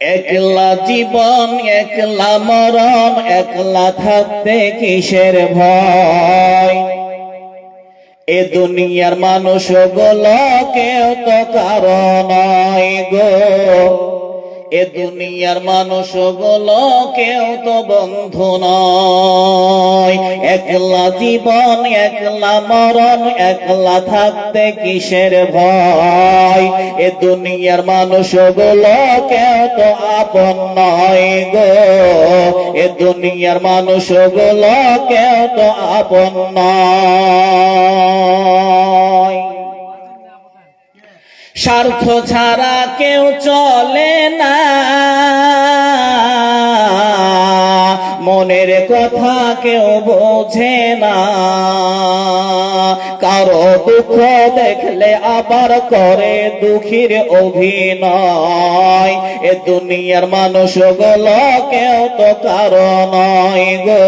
একলা জীবন, একলা মরণ, একলা থাকতে কিসের ভয়? এ দুনিয়ার মানুষগুলো কেউ তো কারণ গো। এ দুনিয়ার মানুষগুলো কেউ তো বন্ধু নয়। একলা জীবন, একলা মরণ, একলা থাকতে কিসের ভয়? এ দুনিয়ার মানুষগুলো কেউ তো আপন নয় গো। এ দুনিয়ার মানুষগুলো কেউ তো আপন নয়। স্বার্থ ছাড়া কেউ চলে না। মনের কথা কেউ বোঝে না। কারও দুঃখ দেখলে আবার করে দুঃখীর অভিনয়। এ দুনিয়ার মানুষগুলো কেউ তো কারও নয় গো।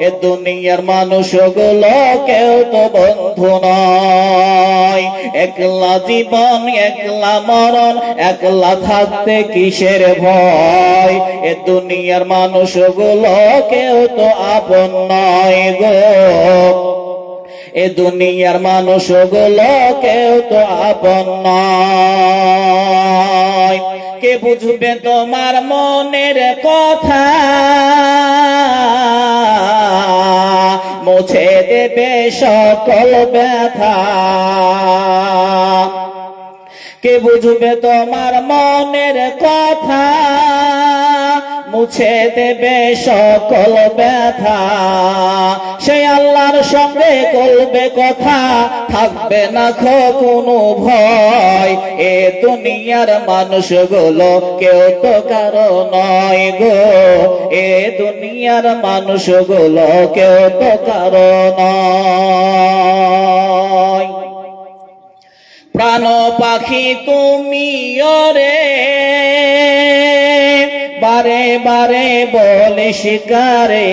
এ দুনিয়ার মানুষগুলো কেউ তো বন্ধু নয়। একলা জীবন, একলা মরণ, একলা থাকতে কিসের ভয়? এ দুনিয়ার মানুষগুলো কেউ তো আপন নয় গো। এ দুনিয়ার মানুষগুলো কেউ তো আপন নয়। কে বুঝবে তোমার মনের কথা? মুছে দেবে সকল ব্যথা। কে বুঝবে তোমার মনের কথা? মুছে দেবে সকল ব্যথা। সে আল্লাহর সঙ্গে করবে কথা, থাকবে না কোনো ভয়। এ দুনিয়ার মানুষগুলো কেউ তো কারও নয় গো। এ দুনিয়ার মানুষগুলো কেউ তো কারও নয়। প্রাণ পাখি তুমি রে বারে বারে বলে শিকারে।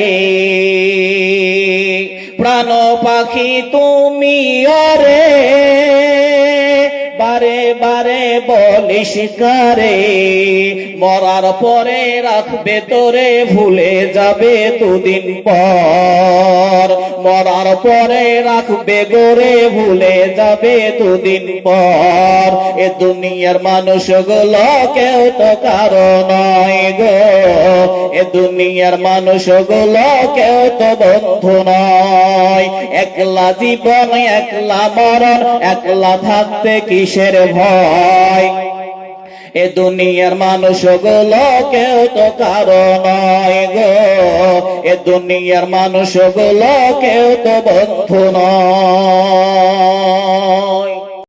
প্রাণ পাখি তুমি রে বারে বারে বলে শিকারে মরার পরে রাখবে তোরে, ভুলে যাবে দুদিন পর। মরার পরে রাখবে গোরে, ভুলে যাবে দুদিন পর। এ দুনিয়ার মানুষগুলো কেউ তো কারও নয় গো। এ দুনিয়ার মানুষগুলো কেউ তো বন্ধু নয়। একলা জীবন, একলা মরণ, একলা থাকতে কিসের ভয়? এ দুনিয়ার মানুষগুলো কেউ তো কারও নয় গো। এ দুনিয়ার মানুষগুলো কেউ তো বন্ধু নয়।